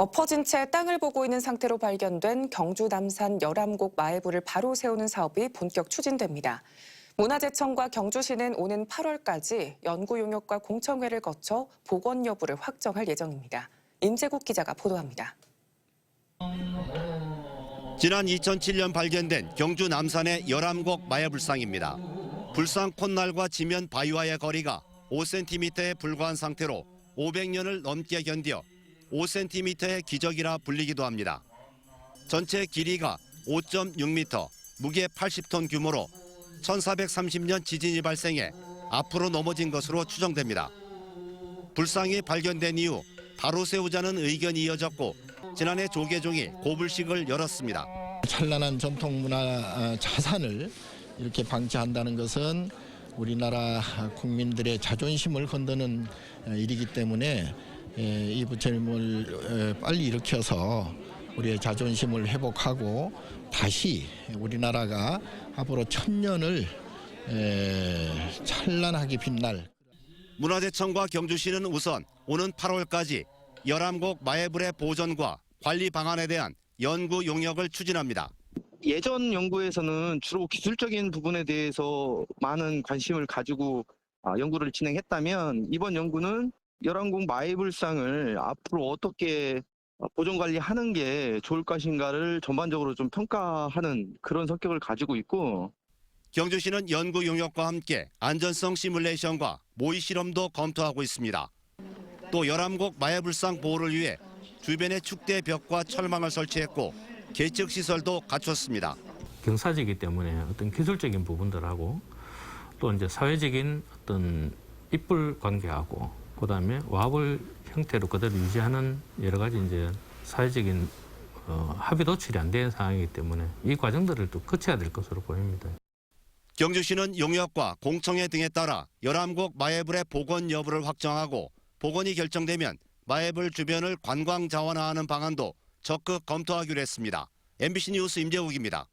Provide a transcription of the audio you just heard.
엎어진 채 땅을 보고 있는 상태로 발견된 경주 남산 열암곡 마애부를 바로 세우는 사업이 본격 추진됩니다. 문화재청과 경주시는 오는 8월까지 연구 용역과 공청회를 거쳐 복원 여부를 확정할 예정입니다. 임재국 기자가 보도합니다. 지난 2007년 발견된 경주 남산의 열암곡 마야불상입니다. 불상 콧날과 지면 바위와의 거리가 5cm에 불과한 상태로 500년을 넘게 견뎌 5cm의 기적이라 불리기도 합니다. 전체 길이가 5.6m, 무게 80톤 규모로 1430년 지진이 발생해 앞으로 넘어진 것으로 추정됩니다. 불상이 발견된 이후 바로 세우자는 의견이 이어졌고 지난해 조계종이 고불식을 열었습니다. 찬란한 전통 문화 아, 자산을 이렇게 방치한다는 것은 우리나라 국민들의 자존심을 건드는 어, 일이기 때문에 에, 이 부처님을 에, 빨리 일으켜서 우리의 자존심을 회복하고 다시 우리나라가 앞으로 천년을 에, 찬란하게 빛날 문화재청과 경주시는 우선 오는 8월까지 열암곡 마애불의 보존과 관리 방안에 대한 연구 용역을 추진합니다. 예전 연구에서는 주로 기술적인 부분에 대해서 많은 관심을 가지고 아, 연구를 진행했다면 이번 연구는 열왕궁 마이불상을 앞으로 어떻게 어, 보존 관리하는 게 좋을 것인가를 전반적으로 좀 평가하는 그런 성격을 가지고 있고 경주시는 연구 용역과 함께 안전성 시뮬레이션과 모의 실험도 검토하고 있습니다. 또 열암곡 마애불상 보호를 위해 주변에 축대 벽과 철망을 설치했고 계측 시설도 갖췄습니다. 경사지기 때문에 어떤 기술적인 부분들하고 또 이제 사회적인 어떤 입불 관계하고 그 다음에 와불 형태로 그대로 유지하는 여러 가지 이제 사회적인 어, 합의 도출이 안 된 상황이기 때문에 이 과정들을 또 거쳐야 될 것으로 보입니다. 경주시는 용역과 공청회 등에 따라 열암곡 마애불의 복원 여부를 확정하고 복원이 결정되면 마애불 주변을 관광 자원화하는 방안도 적극 검토하기로 했습니다. MBC 뉴스 임재욱입니다.